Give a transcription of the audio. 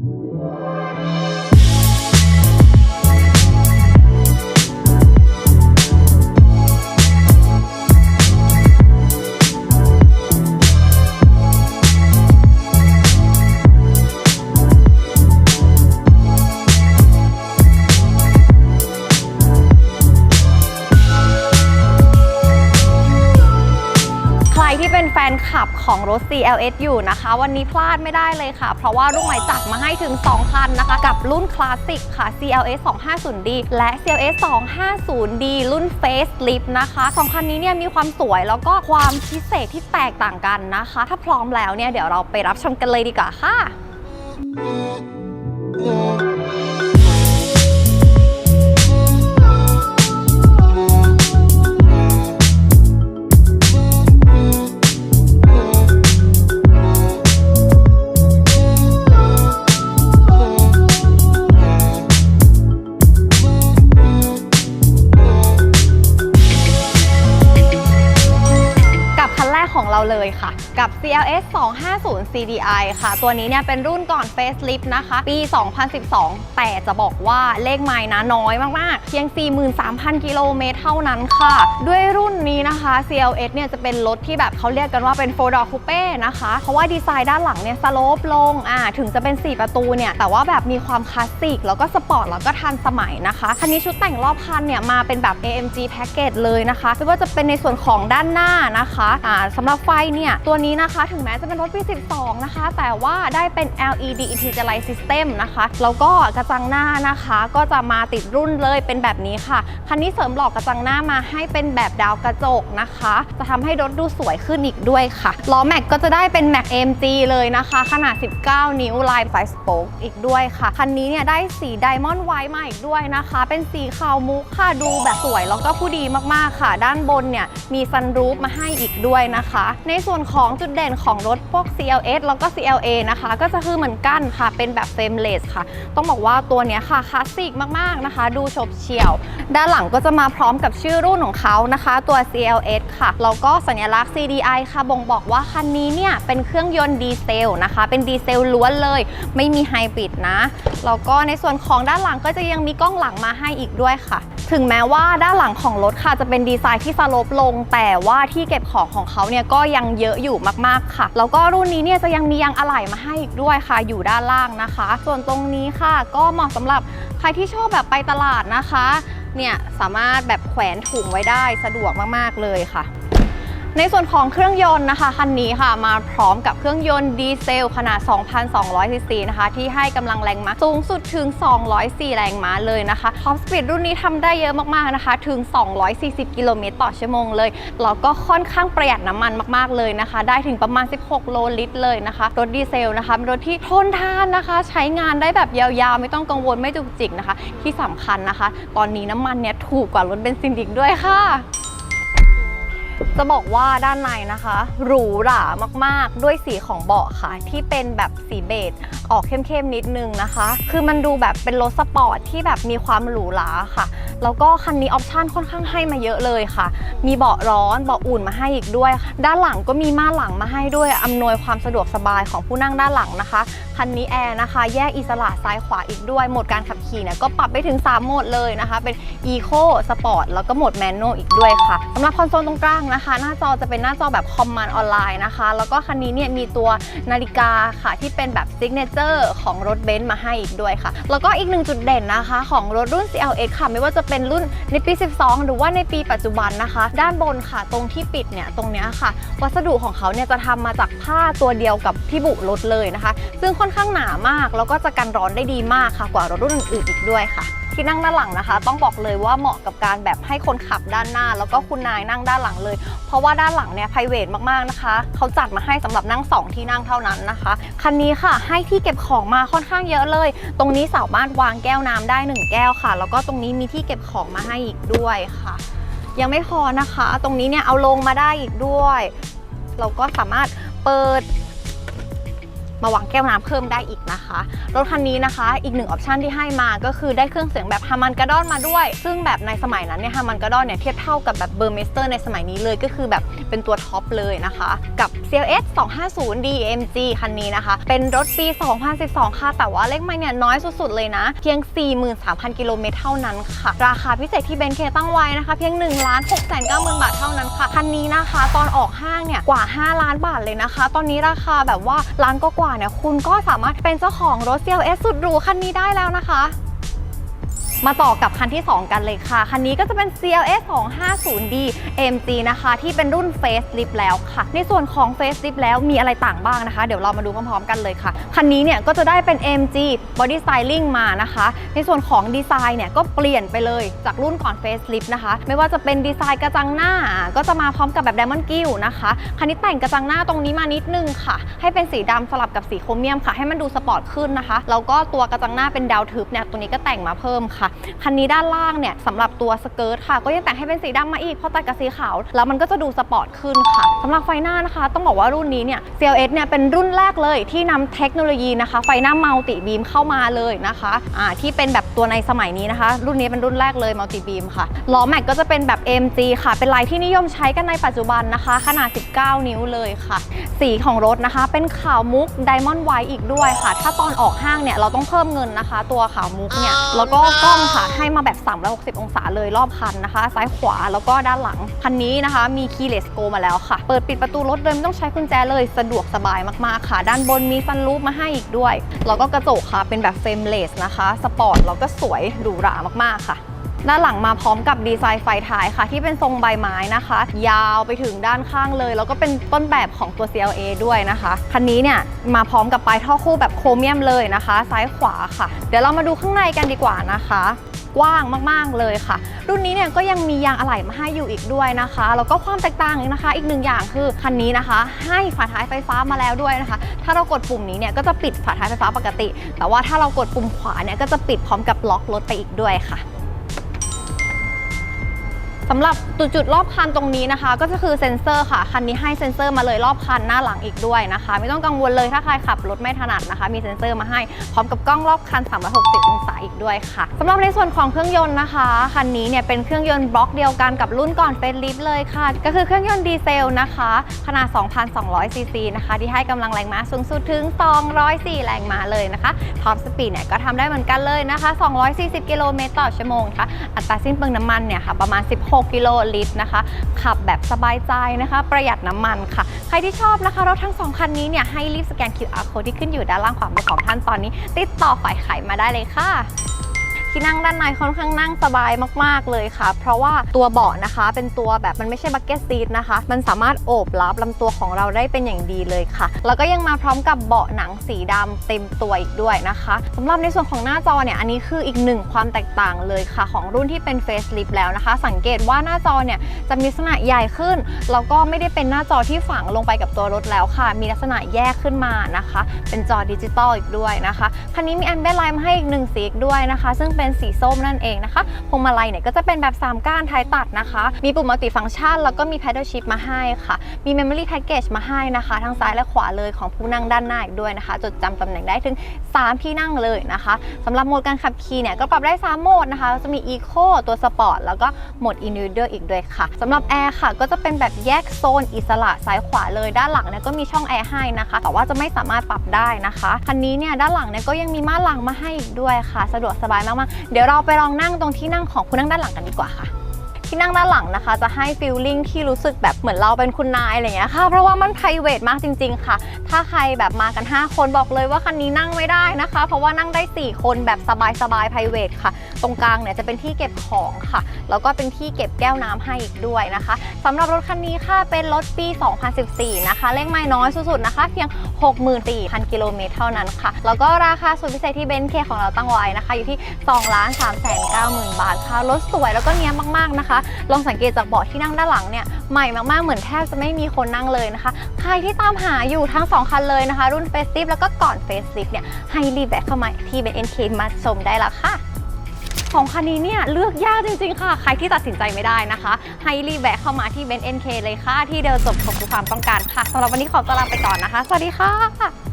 ในคลับของรถ CLS อยู่นะคะ วันนี้พลาดไม่ได้เลยค่ะ เพราะว่ารุ่นใหม่จัดมาให้ถึง 2 คันนะคะ กับรุ่นคลาสสิกค่ะ CLS 250D และ CLS 250D รุ่น Facelift นะคะสองคันนี้เนี่ยมีความสวยแล้วก็ความพิเศษที่แตกต่างกันนะคะ ถ้าพร้อมแล้วเนี่ยเดี๋ยวเราไปรับชมกันเลยดีกว่าค่ะกั กับ CLS 250 CDI ค่ะ ตัวนี้เนี่ยเป็นรุ่นก่อน Facelift นะคะ ปี 2012 แต่จะบอกว่าเลขไม้นะน้อยมาก ๆ เพียง 43,000 กิโลเมตรเท่านั้นค่ะ ด้วยรุ่นนี้นะคะ CLS เนี่ยจะเป็นรถที่แบบเขาเรียกกันว่าเป็น4 door coupe นะคะ เพราะว่าดีไซน์ด้านหลังเนี่ยสโลปลงอ่าถึงจะเป็น 4 ประตูเนี่ย แต่ว่าแบบมีความคลาสสิก แล้วก็สปอร์ต แล้วก็ทันสมัยนะคะ คันนี้ชุดแต่งรอบคันเนี่ยมาเป็นแบบ AMG Package เลยนะคะ ไม่ว่าจะเป็นในส่วนของด้านหน้านะคะอ่าสำหรับไฟเนี่ยตัวนี้นะคะถึงแม้จะเป็นรถปี 12 นะคะ แต่ว่าได้เป็น LED Intelligent System นะคะ แล้วก็กระจังหน้านะคะ ก็จะมาติดรุ่นเลยเป็นแบบนี้ค่ะ คันนี้เสริมหลอกกระจังหน้ามาให้เป็นแบบดาวกระจกนะคะ จะทำให้รถดูสวยขึ้นอีกด้วยค่ะล้อแม็กก็จะได้เป็นแม็ก AMG เลยนะคะ ขนาด 19 นิ้วลายไฟสโป๊กอีกด้วยค่ะ คันนี้เนี่ยได้สีไดมอนด์ไวท์มาอีกด้วยนะคะ เป็นสีขาวมุกค่ะดูแบบสวยแล้วก็ผู้ดีมากๆค่ะ ด้านบนเนี่ยมีซันรูฟมาให้อีกด้วยนะคะ ในส่วนของจุดเด่นของรถพวก CLS แล้วก็ CLA นะคะ ก็จะคือเหมือนกันค่ะ เป็นแบบเฟรมเลสค่ะ ต้องบอกว่าตัวเนี้ยค่ะคลาสสิกมาก ๆ นะคะ ดูฉบเฉี่ยว ด้านหลังก็จะมาพร้อมกับชื่อรุ่นของเขานะคะ ตัว CLS ค่ะแล้วก็สัญลักษณ์ CDI ค่ะบ่งบอกว่าคันนี้เนี่ยเป็นเครื่องยนต์ดีเซลนะคะ เป็นดีเซลล้วนเลย ไม่มีไฮบริดนะแล้วก็ในส่วนของด้านหลังก็จะยังมีกล้องหลังมาให้อีกด้วยค่ะ ถึงแม้ว่าด้านหลังของรถค่ะจะเป็นดีไซน์ที่สโลปลง แต่ว่าที่เก็บของของเขาเนี่ยก็ยังเยอะอยู่มากๆค่ะ แล้วก็รุ่นนี้เนี่ยจะยังมียางอะไหล่มาให้อีกด้วยค่ะ อยู่ด้านล่างนะคะ ส่วนตรงนี้ค่ะ ก็เหมาะสำหรับใครที่ชอบแบบไปตลาดนะคะ เนี่ยสามารถแบบแขวนถุงไว้ได้สะดวกมากๆเลยค่ะ ในส่วนของเครื่องยนต์นะคะคันนี้ค่ะมาพร้อมกับเครื่องยนต์ดีเซลขนาด 2,200ซีซีนะคะ ที่ให้กำลังแรงม้าสูงสุดถึง 204 แรงม้าเลยนะคะท็อปสปีดรุ่นนี้ทำได้เยอะมากๆนะคะ ถึง 240 กิโลเมตรต่อชั่วโมงเลยแล้วก็ค่อนข้างประหยัดน้ำมันมากๆเลยนะคะ ได้ถึงประมาณ 16 โลลิตรเลยนะคะ รถดีเซลนะคะเป็นรถที่ทนทานนะคะ ใช้งานได้แบบยาวๆ ไม่ต้องกังวลไม่จุกจิกนะคะ ที่สำคัญนะคะ ตอนนี้น้ำมันเนี่ยถูกกว่ารถเบนซินอีกด้วยค่ะ จะบอกว่าด้านในนะคะหรูหรามากๆ ด้วยสีของเบาะค่ะ ที่เป็นแบบสีเบจออกเข้มๆนิดนึงนะคะ คือมันดูแบบเป็นรถสปอร์ตที่แบบมีความหรูหราค่ะ แล้วก็คันนี้ออปชั่นค่อนข้างให้มาเยอะเลยค่ะ มีเบาะร้อนเบาะอุ่นมาให้อีกด้วย ด้านหลังก็มีม่านหลังมาให้ด้วยอำนวยความสะดวกสบายของผู้นั่งด้านหลังนะคะคันนี้แอร์นะคะ แยกอิสระซ้ายขวาอีกด้วยโหมดการขับขี่เนี่ยก็ปรับไปถึง 3 โหมดเลยนะคะ เป็น Eco Sport แล้วก็โหมด Manual อีกด้วยค่ะสำหรับคอนโซลตรงกลางนะคะ หน้าจอจะเป็นหน้าจอแบบคอมมานด์ออนไลน์นะคะ แล้วก็คันนี้เนี่ยมีตัวนาฬิกาค่ะที่เป็นแบบ Signature ของรถเบนซ์มาให้อีกด้วยค่ะ แล้วก็อีกหนึ่งจุดเด่นนะคะ ของรถรุ่น CLS ค่ะ ไม่ว่าจะเป็นรุ่นในปี 12 หรือว่าในปีปัจจุบันนะคะ ด้านบนค่ะ ตรงที่ปิดเนี่ยตรงเนี้ยค่ะ วัสดุของเขาเนี่ยจะทำมาจากผ้าตัวเดียวกับที่บุรถเลยนะคะ ซึ่งค่อนข้างหนามาก แล้วก็จะกันร้อนได้ดีมากค่ะ กว่ารถรุ่นอื่นๆอีกด้วยค่ะ ที่นั่งด้านหลังนะคะ ต้องบอกเลยว่าเหมาะกับการแบบให้คนขับด้านหน้า แล้วก็คุณนายนั่งด้านหลังเลย เพราะว่าด้านหลังเนี่ย p r i v a t มากๆนะคะเขาจัดมาให้สำหรับนั่ง 2 ที่นั่งเท่านั้นนะคะคันนี้ค่ะให้ที่เก็บของมาค่อนข้างเยอะเลย ตรงนี้สามารถวางแก้วน้ำได้ 1 แก้วค่ะ แล้วก็ตรงนี้มีที่เก็บของมาให้อีกด้วยค่ะ ยังไม่พอนะคะ ตรงนี้เนี่ยเอาลงมาได้อีกด้วย เราก็สามารถเปิด มาวางแก้วน้ำเพิ่มได้อีกนะคะ รถคันนี้นะคะ อีกหนึ่งออปชันที่ให้มาก็คือได้เครื่องเสียงแบบฮามันกระดอนมาด้วย ซึ่งแบบในสมัยนั้นเนี่ยฮามันกระดอนเนี่ยเทียบเท่ากับแบบเบอร์เมสเตอร์ในสมัยนี้เลยก็คือแบบเป็นตัวท็อปเลยนะคะ กับ CLS 250 DMG คันนี้นะคะ เป็นรถปี 2012 ค่ะ แต่ว่าเลขไมล์เนี่ยน้อยสุดๆเลยนะ เพียง 43,000 กิโลเมตรเท่านั้นค่ะ ราคาพิเศษที่เบนเคตั้งไว้นะคะ เพียง1ล้าน6 9 0 0 0 0บาทเท่านั้นค่ะ คันนี้นะคะ ตอนออกห้างเนี่ยกว่า 5 ล้านบาทเลยนะคะ ตอนนี้ราคาแบบว่าล้านก็กว่าาเนี่ยคุณก็สามารถเป็นเจ้าของรถ CLS สุดหรูคันนี้ได้แล้วนะคะ มาต่อกับคันที่ 2 กันเลยค่ะ คันนี้ก็จะเป็น CLS 250D AMG นะคะ ที่เป็นรุ่น Facelift แล้วค่ะ ในส่วนของ Facelift แล้วมีอะไรต่างบ้างนะคะ เดี๋ยวเรามาดูพร้อมๆกันเลยค่ะ คันนี้เนี่ยก็จะได้เป็น AMG Body Styling มานะคะ ในส่วนของดีไซน์เนี่ยก็เปลี่ยนไปเลยจากรุ่นก่อน Facelift นะคะ ไม่ว่าจะเป็นดีไซน์กระจังหน้า ก็จะมาพร้อมกับแบบ Diamond g i l l นะคะ คันนี้แต่งกระจังหน้าตรงนี้มานิดนึงค่ะ ให้เป็นสีดำสลับกับสีโครเมียมค่ะ ให้มันดูสปอร์ตขึ้นนะคะ แล้วก็ตัวกระจังหน้าเป็นดาวทึบเนี่ย ตัวนี้ก็แต่งมาเพิ่มค่ะคันนี้ด้านล่างเนี่ยสำหรับตัวสเกิร์ตค่ะ ก็ยังแต่งให้เป็นสีดำมาอีกเพอตัดกับสีขาว แล้วมันก็จะดูสปอร์ตขึ้นค่ะสำหรับไฟหน้านะคะ ต้องบอกว่ารุ่นนี้เนี่ย CLS เนี่ยเป็นรุ่นแรกเลยที่นำเทคโนโลยีนะคะ ไฟหน้ามัลติบีมเข้ามาเลยนะคะอ่าที่เป็นแบบตัวในสมัยนี้นะคะ รุ่นนี้เป็นรุ่นแรกเลยมัลติบีมค่ะล้อแม็กก็จะเป็นแบบ MG ค่ะ เป็นลายที่นิยมใช้กันในปัจจุบันนะคะ ขนาด 19 นิ้วเลยค่ะ สีของรถนะคะเป็นขาวมุกไดมอนด์ไวท์อีกด้วยค่ะ ถ้าตอนออกห้างเนี่ยเราต้องเพิ่มเงินนะคะ ตัวขาวมุกเนี่ยแล้วก็กล้องค่ะ ให้มาแบบ 360 องศาเลยรอบคันนะคะ ซ้ายขวาแล้วก็ด้านหลัง คันนี้นะคะ มีคีย์เลสโกมาแล้วค่ะ เปิดปิดประตูรถเลยไม่ต้องใช้กุญแจเลยสะดวกสบายมากๆค่ะ ด้านบนมีซันรูฟมาให้อีกด้วย แล้วก็กระจกค่ะเป็นแบบเฟรมเลสนะคะ สปอร์ตแล้วก็สวยหรูหรามากๆค่ะ ด้านหลังมาพร้อมกับดีไซน์ไฟท้ายค่ะ ที่เป็นทรงใบไม้นะคะ ยาวไปถึงด้านข้างเลย แล้วก็เป็นต้นแบบของตัว CLA ด้วยนะคะ คันนี้เนี่ยมาพร้อมกับปลายท่อคู่แบบโครเมียมเลยนะคะ ซ้ายขวาค่ะ เดี๋ยวเรามาดูข้างในกันดีกว่านะคะกว้างมาก ๆ เลยค่ะ รุ่นนี้เนี่ยก็ยังมียางอะไหล่มาให้อยู่อีกด้วยนะคะ แล้วก็ความแตกต่างนะคะ อีกหนึ่งอย่างคือคันนี้นะคะ ให้ฝาท้ายไฟฟ้ามาแล้วด้วยนะคะ ถ้าเรากดปุ่มนี้เนี่ยก็จะปิดฝาท้ายไฟฟ้าปกติ แต่ว่าถ้าเรากดปุ่มขวาเนี่ยก็จะปิดพร้อมกับล็อกรถไปอีกด้วยค่ะ สำหรับจุดจุดรอบคันตรงนี้นะคะ ก็จะคือเซ็นเซอร์ค่ะ คันนี้ให้เซ็นเซอร์มาเลยรอบคันหน้าหลังอีกด้วยนะคะ ไม่ต้องกังวลเลยถ้าใครขับรถไม่ถนัดนะคะ มีเซ็นเซอร์มาให้พร้อมกับกล้องรอบคัน 360 องศาอีกด้วยค่ะสำหรับในส่วนของเครื่องยนต์นะคะคันนี้เนี่ยเป็นเครื่องยนต์บล็อกเดียวกันกับรุ่นก่อนเฟซลิฟเลยค่ะ ก็คือเครื่องยนต์ดีเซลนะคะ ขนาด 2,200 ซีซีนะคะ ที่ให้กำลังแรงม้าสูงสุดถึง 204 แรงม้าเลยนะคะท็อปสปีดเนี่ยก็ทำได้เหมือนกันเลยนะคะ 240 กิโลเมตรต่อชั่วโมงค่ะอัตราสิ้นเปลืองน้ำมันเนี่ยค่ะประมาณ 16กิโลลิตรนะคะ ขับแบบสบายใจนะคะ ประหยัดน้ำมันค่ะ ใครที่ชอบนะคะรถทั้งสองคันนี้เนี่ยให้รีบสแกน QR code ที่ขึ้นอยู่ด้านล่างขวามือของท่านตอนนี้ ติดต่อฝ่ายขายมาได้เลยค่ะ ที่นั่งด้านในค่อนข้างนั่งสบายมาก ๆ เลยค่ะ เพราะว่าตัวเบาะนะคะ เป็นตัวแบบมันไม่ใช่บักเก็ตซีทนะคะ มันสามารถโอบรับลำตัวของเราได้เป็นอย่างดีเลยค่ะ แล้วก็ยังมาพร้อมกับเบาะหนังสีดำเต็มตัวอีกด้วยนะคะสำหรับในส่วนของหน้าจอเนี่ย อันนี้คืออีกหนึ่งความแตกต่างเลยค่ะ ของรุ่นที่เป็น Facelift แล้วนะคะ สังเกตว่าหน้าจอเนี่ยจะมีลักษณะใหญ่ขึ้น แล้วก็ไม่ได้เป็นหน้าจอที่ฝังลงไปกับตัวรถแล้วค่ะ มีลักษณะแยกขึ้นมานะคะ เป็นจอดิจิตอลอีกด้วยนะคะ คันนี้มีแอมเบลไลน์มาให้อีกหนึ่งสีอีกด้วยนะคะ ซึ่งเป็นสีส้มนั่นเองนะคะพวงมาลัยเนี่ยก็จะเป็นแบบ 3 ก้านท้ายตัดนะคะ มีปุ่มมัลติฟังก์ชัน แล้วก็มี Paddle Shift มาให้ค่ะ มี Memory Package มาให้นะคะ ทั้งซ้ายและขวาเลยของผู้นั่งด้านหน้าอีกด้วยนะคะ จดจำตำแหน่งได้ถึง 3 ที่นั่งเลยนะคะสำหรับโหมดการขับขี่เนี่ยก็ปรับได้ 3 โหมดนะคะ จะมี Eco ตัว Sport แล้วก็โหมด Individual อีกด้วยค่ะสำหรับแอร์ค่ะ ก็จะเป็นแบบแยกโซนอิสระซ้ายขวาเลยด้านหลังเนี่ยก็มีช่องแอร์ให้นะคะ แต่ว่าจะไม่สามารถปรับได้นะคะคันนี้เนี่ยด้านหลังเนี่ยก็ยังมีม่านหลังมาให้อีกด้วยค่ะ สะดวกสบายมากๆเดี๋ยวเราไปลองนั่งตรงที่นั่งของผู้นั่งด้านหลังกันดีกว่าค่ะ ที่นั่งด้านหลังนะคะ จะให้ฟีลลิ่งที่รู้สึกแบบเหมือนเราเป็นคุณนายอะไรเงี้ยค่ะ เพราะว่ามัน p r i v a t มากจริง ๆ ค่ะ ถ้าใครแบบมากัน 5 คนบอกเลยว่าคันนี้นั่งไม่ได้นะคะ เพราะว่านั่งได้ 4 คนแบบสบายๆ p r i v a t ค่ะ ตรงกลางเนี่ยจะเป็นที่เก็บของค่ะ แล้วก็เป็นที่เก็บแก้วน้ำให้อีกด้วยนะคะสำหรับรถคันนี้ค่ะเป็นรถปี 2014 นะคะเลขไม่น้อยสุดๆนะคะ เพียง 64,000 กิโลเมตรเท่านั้นค่ะ แล้วก็ราคาสุดพิเศษที่เบนซ์เคของเราตั้งไว้นะคะ อยู่ที่ 2 3 9 0 0 0 0 บาทค่ะรถสวยแล้วก็เนี้ยมากๆนะคะลองสังเกตจากเบาะที่นั่งด้านหลังเนี่ยใหม่มากๆเหมือนแทบจะไม่มีคนนั่งเลยนะคะ ใครที่ตามหาอยู่ทั้ง 2 คันเลยนะคะ รุ่น f a c e l i f t แล้วก็ก่อน f a c e l i f t เนี่ยให้รีบแวะเข้ามาที่เบนซ์เคมาชมได้แล้วค่ะของคันนี้เนี่ยเลือกยากจริง ๆ ค่ะ ใครที่ตัดสินใจไม่ได้นะคะ ให้รีบแวะเข้ามาที่เบนซ์เอ็นเคเลยค่ะ ที่เดียวจบครบทุกความต้องการค่ะสำหรับวันนี้ขอตัวลาไปก่อนนะคะ สวัสดีค่ะ